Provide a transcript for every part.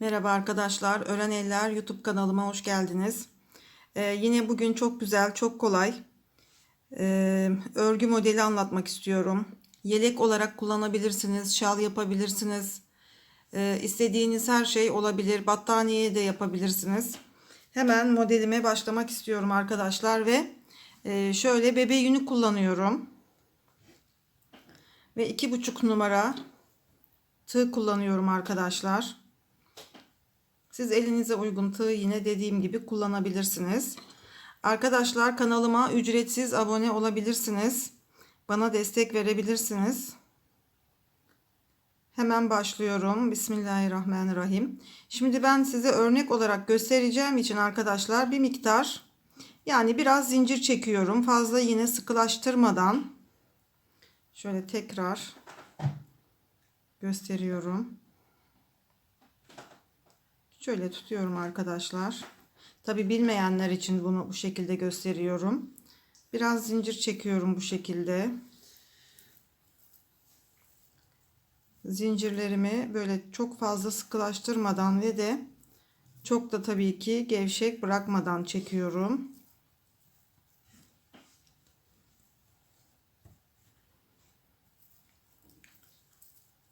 Merhaba arkadaşlar, Ören Eller YouTube kanalıma hoş geldiniz. Ee, yine bugün çok güzel, çok kolay ee, örgü modeli anlatmak istiyorum. Yelek olarak kullanabilirsiniz, şal yapabilirsiniz. Ee, istediğiniz her şey olabilir. Battaniye de yapabilirsiniz. Hemen modelime başlamak istiyorum arkadaşlar ve e, şöyle bebe yünü kullanıyorum. Ve iki buçuk numara tığ kullanıyorum arkadaşlar. Siz elinize uygun tığı yine dediğim gibi kullanabilirsiniz. Arkadaşlar kanalıma ücretsiz abone olabilirsiniz. Bana destek verebilirsiniz. Hemen başlıyorum. Bismillahirrahmanirrahim. Şimdi ben size örnek olarak göstereceğim için arkadaşlar bir miktar yani biraz zincir çekiyorum. Fazla yine sıkılaştırmadan şöyle tekrar gösteriyorum. Şöyle tutuyorum arkadaşlar. Tabi bilmeyenler için bunu bu şekilde gösteriyorum. Biraz zincir çekiyorum bu şekilde. Zincirlerimi böyle çok fazla sıkılaştırmadan ve de çok da tabii ki gevşek bırakmadan çekiyorum.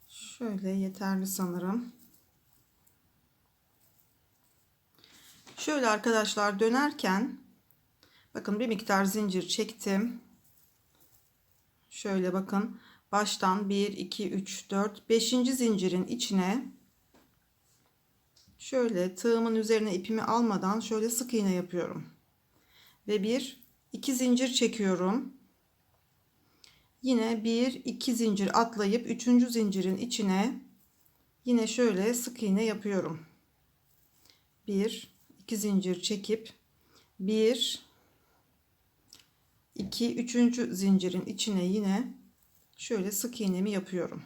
Şöyle yeterli sanırım. Şöyle arkadaşlar dönerken bakın bir miktar zincir çektim. Şöyle bakın baştan 1 2 3 4 5. zincirin içine şöyle tığımın üzerine ipimi almadan şöyle sık iğne yapıyorum. Ve bir iki zincir çekiyorum. Yine bir iki zincir atlayıp üçüncü zincirin içine yine şöyle sık iğne yapıyorum. Bir 2 zincir çekip 1 2 3. zincirin içine yine şöyle sık iğnemi yapıyorum.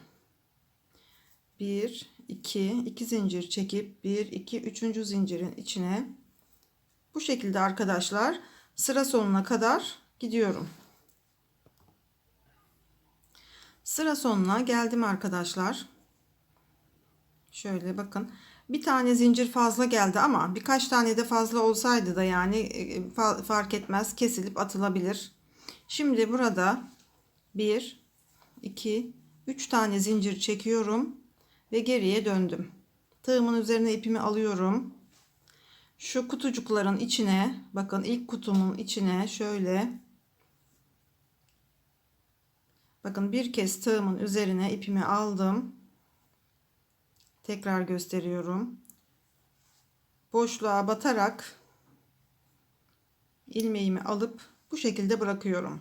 1 2 2 zincir çekip 1 2 3. zincirin içine bu şekilde arkadaşlar sıra sonuna kadar gidiyorum. Sıra sonuna geldim arkadaşlar. Şöyle bakın bir tane zincir fazla geldi ama birkaç tane de fazla olsaydı da yani e, fark etmez kesilip atılabilir. Şimdi burada 1 2 3 tane zincir çekiyorum ve geriye döndüm. Tığımın üzerine ipimi alıyorum. Şu kutucukların içine bakın ilk kutumun içine şöyle bakın bir kez tığımın üzerine ipimi aldım Tekrar gösteriyorum. Boşluğa batarak ilmeğimi alıp bu şekilde bırakıyorum.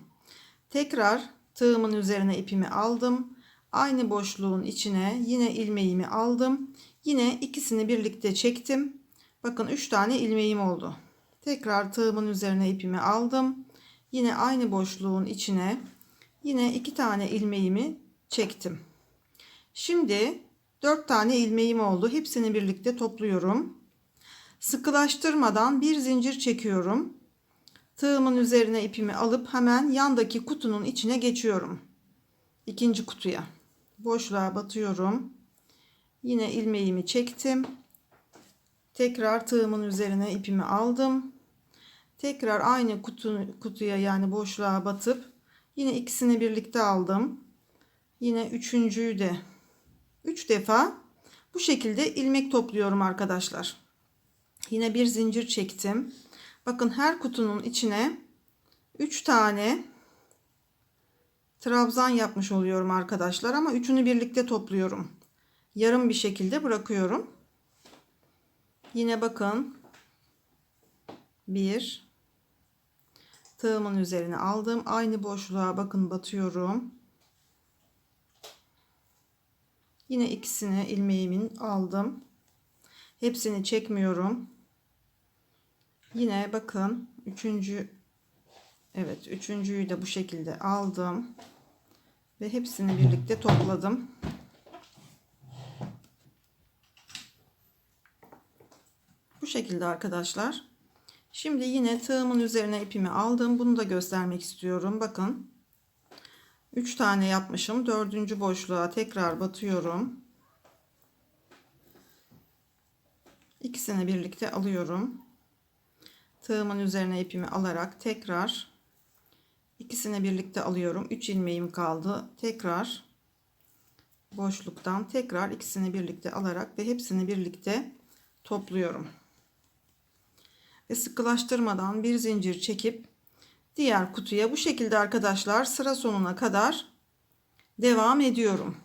Tekrar tığımın üzerine ipimi aldım. Aynı boşluğun içine yine ilmeğimi aldım. Yine ikisini birlikte çektim. Bakın 3 tane ilmeğim oldu. Tekrar tığımın üzerine ipimi aldım. Yine aynı boşluğun içine yine iki tane ilmeğimi çektim. Şimdi 4 tane ilmeğim oldu. Hepsini birlikte topluyorum. Sıkılaştırmadan bir zincir çekiyorum. Tığımın üzerine ipimi alıp hemen yandaki kutunun içine geçiyorum. İkinci kutuya. Boşluğa batıyorum. Yine ilmeğimi çektim. Tekrar tığımın üzerine ipimi aldım. Tekrar aynı kutu, kutuya yani boşluğa batıp yine ikisini birlikte aldım. Yine üçüncüyü de 3 defa bu şekilde ilmek topluyorum arkadaşlar. Yine bir zincir çektim. Bakın her kutunun içine 3 tane trabzan yapmış oluyorum arkadaşlar ama üçünü birlikte topluyorum. Yarım bir şekilde bırakıyorum. Yine bakın bir tığımın üzerine aldım. Aynı boşluğa bakın batıyorum. Yine ikisini ilmeğimin aldım. Hepsini çekmiyorum. Yine bakın üçüncü evet üçüncüyü de bu şekilde aldım ve hepsini birlikte topladım. Bu şekilde arkadaşlar. Şimdi yine tığımın üzerine ipimi aldım. Bunu da göstermek istiyorum. Bakın 3 tane yapmışım. Dördüncü boşluğa tekrar batıyorum. ikisini birlikte alıyorum. Tığımın üzerine ipimi alarak tekrar ikisini birlikte alıyorum. 3 ilmeğim kaldı. Tekrar boşluktan tekrar ikisini birlikte alarak ve hepsini birlikte topluyorum. Ve sıkılaştırmadan bir zincir çekip diğer kutuya bu şekilde arkadaşlar sıra sonuna kadar devam ediyorum.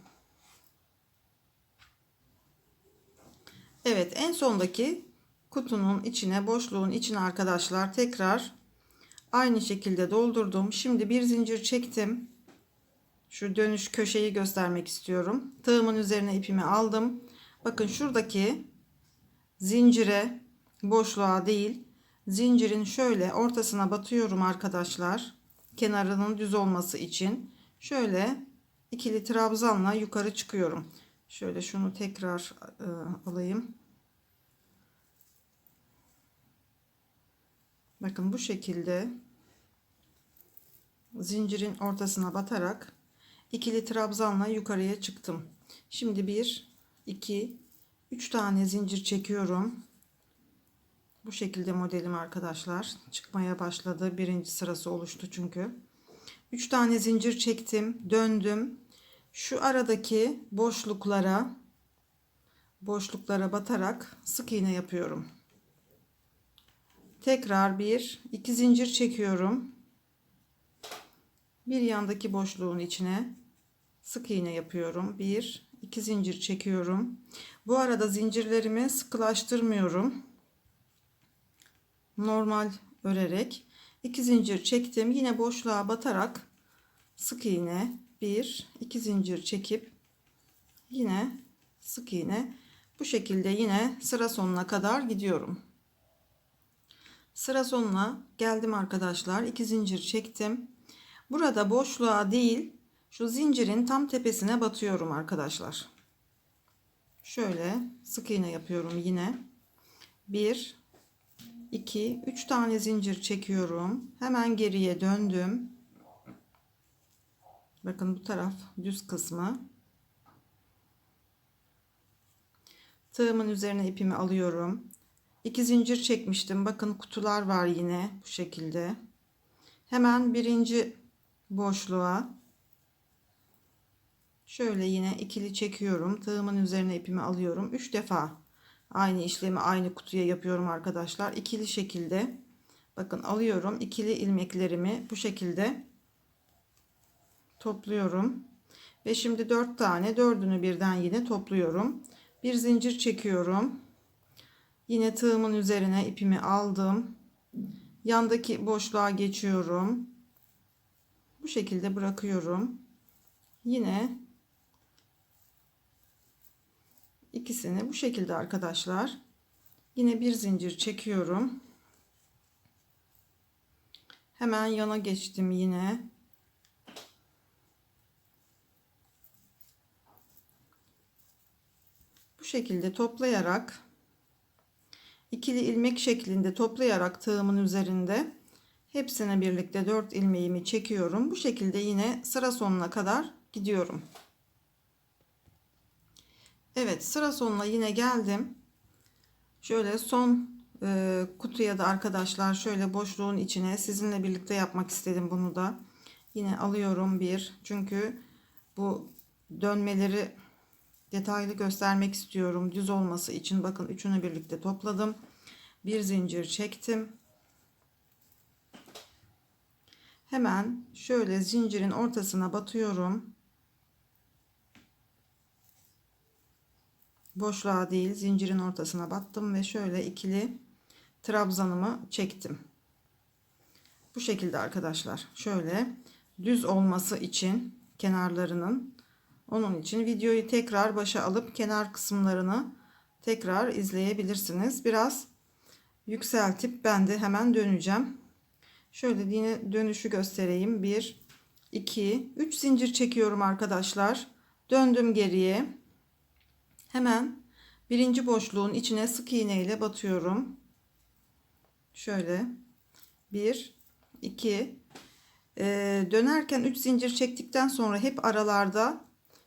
Evet en sondaki kutunun içine boşluğun içine arkadaşlar tekrar aynı şekilde doldurdum. Şimdi bir zincir çektim. Şu dönüş köşeyi göstermek istiyorum. Tığımın üzerine ipimi aldım. Bakın şuradaki zincire boşluğa değil zincirin şöyle ortasına batıyorum arkadaşlar. Kenarının düz olması için. Şöyle ikili trabzanla yukarı çıkıyorum. Şöyle şunu tekrar e, alayım. Bakın bu şekilde zincirin ortasına batarak ikili trabzanla yukarıya çıktım. Şimdi 1 2 3 tane zincir çekiyorum. Bu şekilde modelim arkadaşlar. Çıkmaya başladı. Birinci sırası oluştu çünkü. 3 tane zincir çektim. Döndüm. Şu aradaki boşluklara boşluklara batarak sık iğne yapıyorum. Tekrar bir, iki zincir çekiyorum. Bir yandaki boşluğun içine sık iğne yapıyorum. Bir, iki zincir çekiyorum. Bu arada zincirlerimi sıkılaştırmıyorum. Normal örerek iki zincir çektim. Yine boşluğa batarak sık iğne bir, iki zincir çekip yine sık iğne bu şekilde yine sıra sonuna kadar gidiyorum. Sıra sonuna geldim arkadaşlar. iki zincir çektim. Burada boşluğa değil şu zincirin tam tepesine batıyorum arkadaşlar. Şöyle sık iğne yapıyorum yine. 1 2 3 tane zincir çekiyorum. Hemen geriye döndüm. Bakın bu taraf düz kısmı. Tığımın üzerine ipimi alıyorum. 2 zincir çekmiştim. Bakın kutular var yine bu şekilde. Hemen birinci boşluğa şöyle yine ikili çekiyorum. Tığımın üzerine ipimi alıyorum. 3 defa aynı işlemi aynı kutuya yapıyorum arkadaşlar. İkili şekilde bakın alıyorum. ikili ilmeklerimi bu şekilde topluyorum. Ve şimdi 4 tane dördünü birden yine topluyorum. Bir zincir çekiyorum. Yine tığımın üzerine ipimi aldım. Yandaki boşluğa geçiyorum. Bu şekilde bırakıyorum. Yine ikisini bu şekilde arkadaşlar. Yine bir zincir çekiyorum. Hemen yana geçtim yine. Bu şekilde toplayarak ikili ilmek şeklinde toplayarak tığımın üzerinde hepsine birlikte 4 ilmeğimi çekiyorum. Bu şekilde yine sıra sonuna kadar gidiyorum. Evet sıra sonuna yine geldim. Şöyle son e, kutuya da arkadaşlar şöyle boşluğun içine sizinle birlikte yapmak istedim bunu da. Yine alıyorum bir. Çünkü bu dönmeleri detaylı göstermek istiyorum. Düz olması için bakın üçünü birlikte topladım. Bir zincir çektim. Hemen şöyle zincirin ortasına batıyorum. Boşluğa değil zincirin ortasına battım ve şöyle ikili trabzanımı çektim. Bu şekilde arkadaşlar. Şöyle düz olması için kenarlarının onun için videoyu tekrar başa alıp kenar kısımlarını tekrar izleyebilirsiniz. Biraz yükseltip ben de hemen döneceğim. Şöyle yine dönüşü göstereyim. 1 2 3 zincir çekiyorum arkadaşlar. Döndüm geriye. Hemen birinci boşluğun içine sık iğne ile batıyorum. Şöyle 1 2 ee, dönerken 3 zincir çektikten sonra hep aralarda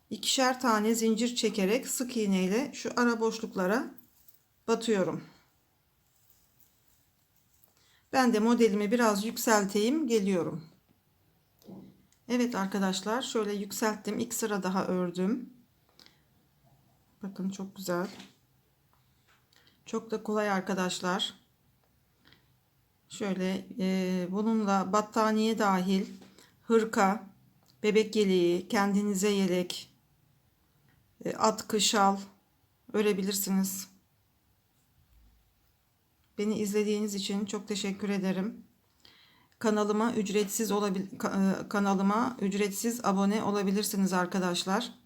ikişer tane zincir çekerek sık iğne ile şu ara boşluklara batıyorum. Ben de modelimi biraz yükselteyim geliyorum. Evet arkadaşlar şöyle yükselttim. İlk sıra daha ördüm. Bakın çok güzel. Çok da kolay arkadaşlar. Şöyle e, bununla battaniye dahil hırka, bebek yeleği, kendinize yelek, e, atkı, şal örebilirsiniz. Beni izlediğiniz için çok teşekkür ederim. Kanalıma ücretsiz olabil e, kanalıma ücretsiz abone olabilirsiniz arkadaşlar.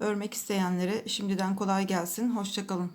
Örmek isteyenlere şimdiden kolay gelsin. Hoşçakalın.